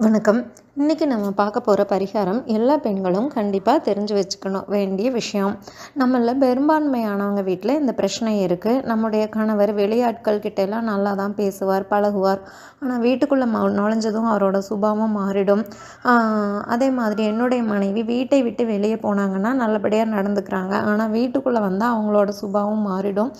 வணக்கம். இன்றைக்கி நம்ம பார்க்க போகிற பரிகாரம் எல்லா பெண்களும் கண்டிப்பாக தெரிஞ்சு வச்சுக்கணும் வேண்டிய விஷயம். நம்மள பெரும்பான்மையானவங்க வீட்டில் இந்த பிரச்சனை இருக்குது நம்முடைய கணவர் வெளியாட்கள் கிட்டெல்லாம் நல்லா தான் பேசுவார் பழகுவார். ஆனால் வீட்டுக்குள்ளே ம நுழைஞ்சதும் அவரோட சுபாவம் மாறிடும். அதே மாதிரி என்னுடைய மனைவி வீட்டை விட்டு வெளியே போனாங்கன்னா நல்லபடியாக நடந்துக்கிறாங்க. ஆனால் வீட்டுக்குள்ளே வந்தால் அவங்களோட சுபாவம் மாறிடும்.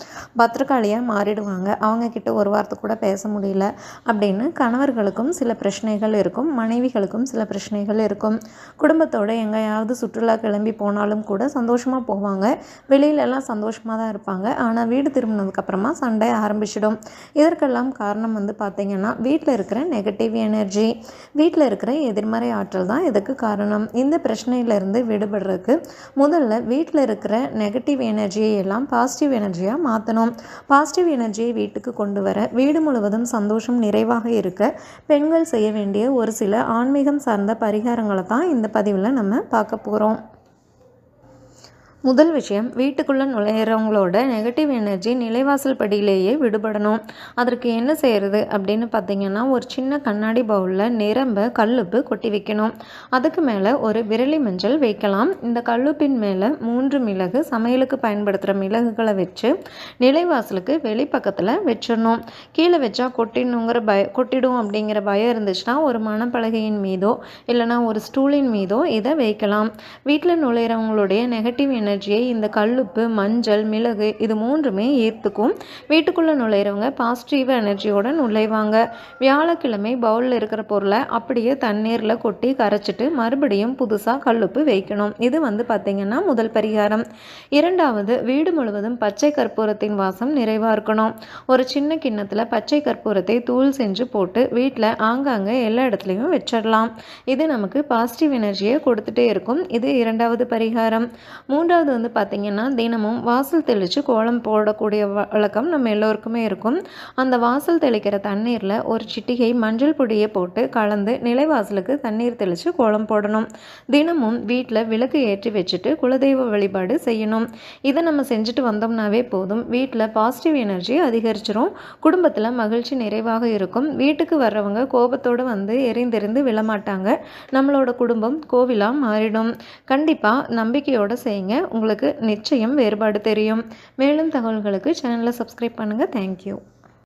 பத்திரக்காளியாக மாறிடுவாங்க. அவங்க கிட்ட ஒரு வார்த்தை கூட பேச முடியல அப்படின்னு கணவர்களுக்கும் சில பிரச்சனைகள் இருக்கும் மனைவிகளுக்கும் சில பிரச்சனைகள் இருக்கும். குடும்பத்தோடு எங்கேயாவது சுற்றுலா கிளம்பி போனாலும் கூட சந்தோஷமாக போவாங்க. வெளியிலலாம் சந்தோஷமாக தான் இருப்பாங்க. ஆனால் வீடு திரும்பினதுக்கப்புறமா சண்டை ஆரம்பிச்சிடும். இதற்கெல்லாம் காரணம் வந்து பார்த்திங்கன்னா வீட்டில் இருக்கிற நெகட்டிவ் எனர்ஜி வீட்டில் இருக்கிற எதிர்மறை ஆற்றல் தான் இதுக்கு காரணம். இந்த பிரச்சனையிலேருந்து விடுபடுறதுக்கு முதல்ல வீட்டில் இருக்கிற நெகட்டிவ் எனர்ஜியை எல்லாம் பாசிட்டிவ் எனர்ஜியாக மாற்றணும் பாசிட்டிவ் எனர்ஜியை வீட்டுக்கு கொண்டு வர வீடு முழுவதும் சந்தோஷம் நிறைவாக இருக்க பெண்கள் செய்ய வேண்டிய ஒரு சில ஆன்மீக ஆன்மீகம் சார்ந்த பரிகாரங்களை தான் இந்த பதிவில் நம்ம பார்க்க போகிறோம் முதல் விஷயம் வீட்டுக்குள்ளே நுழையிறவங்களோட நெகட்டிவ் எனர்ஜி நிலைவாசல் படியிலேயே விடுபடணும். அதற்கு என்ன செய்கிறது அப்படின்னு பார்த்தீங்கன்னா ஒரு சின்ன கண்ணாடி பவுலில் நிரம்ப கல்லுப்பு கொட்டி வைக்கணும். அதுக்கு மேலே ஒரு விரலி மஞ்சள் வைக்கலாம். இந்த கல்லுப்பின் மேலே மூன்று மிளகு சமையலுக்கு பயன்படுத்துகிற மிளகுகளை வச்சு நிலைவாசலுக்கு வெளிப்பக்கத்தில் வச்சிடணும். கீழே வச்சா கொட்டிடணுங்கிற பய கொட்டிடும் அப்படிங்கிற பயம் இருந்துச்சுன்னா ஒரு மணப்பலகையின் மீதோ இல்லைனா ஒரு ஸ்டூலின் மீதோ இதை வைக்கலாம். வீட்டில் நுழையிறவங்களுடைய நெகட்டிவ் எனர்ஜி எனர்ஜியை இந்த கல்லுப்பு மஞ்சள் மிளகு இது மூன்றுமே ஈர்த்துக்கும். வீட்டுக்குள்ளே நுழையிறவங்க பாசிட்டிவ் எனர்ஜியோட நுழைவாங்க. வியாழக்கிழமை பவுலில் இருக்கிற பொருளை அப்படியே தண்ணீரில் கொட்டி கரைச்சிட்டு மறுபடியும் புதுசாக கல்லுப்பு வைக்கணும். இது வந்து பார்த்திங்கன்னா முதல் பரிகாரம். இரண்டாவது வீடு முழுவதும் பச்சை கற்பூரத்தின் வாசம் நிறைவாக இருக்கணும். ஒரு சின்ன கிண்ணத்தில் பச்சை கற்பூரத்தை தூள் செஞ்சு போட்டு வீட்டில் ஆங்காங்கே எல்லா இடத்துலையும் வச்சிடலாம். இது நமக்கு பாசிட்டிவ் எனர்ஜியை கொடுத்துட்டே இருக்கும். இது இரண்டாவது பரிகாரம். மூன்றாவது வந்து பார்த்திங்கன்னா தினமும் வாசல் தெளித்து கோலம் போடக்கூடிய வழக்கம் நம்ம எல்லோருக்குமே இருக்கும். அந்த வாசல் தெளிக்கிற தண்ணீரில் ஒரு சிட்டிகை மஞ்சள் பொடியை போட்டு கலந்து நிலைவாசலுக்கு தண்ணீர் தெளித்து கோலம் போடணும். தினமும் வீட்டில் விளக்கு ஏற்றி வச்சுட்டு குலதெய்வ வழிபாடு செய்யணும். இதை நம்ம செஞ்சுட்டு வந்தோம்னாவே போதும். வீட்டில் பாசிட்டிவ் எனர்ஜி அதிகரிச்சிரும். குடும்பத்தில் மகிழ்ச்சி நிறைவாக இருக்கும். வீட்டுக்கு வர்றவங்க கோபத்தோடு வந்து எரிந்தெறிந்து விழமாட்டாங்க. நம்மளோட குடும்பம் கோவிலாக மாறிடும். கண்டிப்பாக நம்பிக்கையோடு செய்யுங்க. உங்களுக்கு நிச்சயம் வேறுபாடு தெரியும். மேலும் தகவல்களுக்கு சேனலை சப்ஸ்கிரைப் பண்ணுங்கள் தேங்க்யூ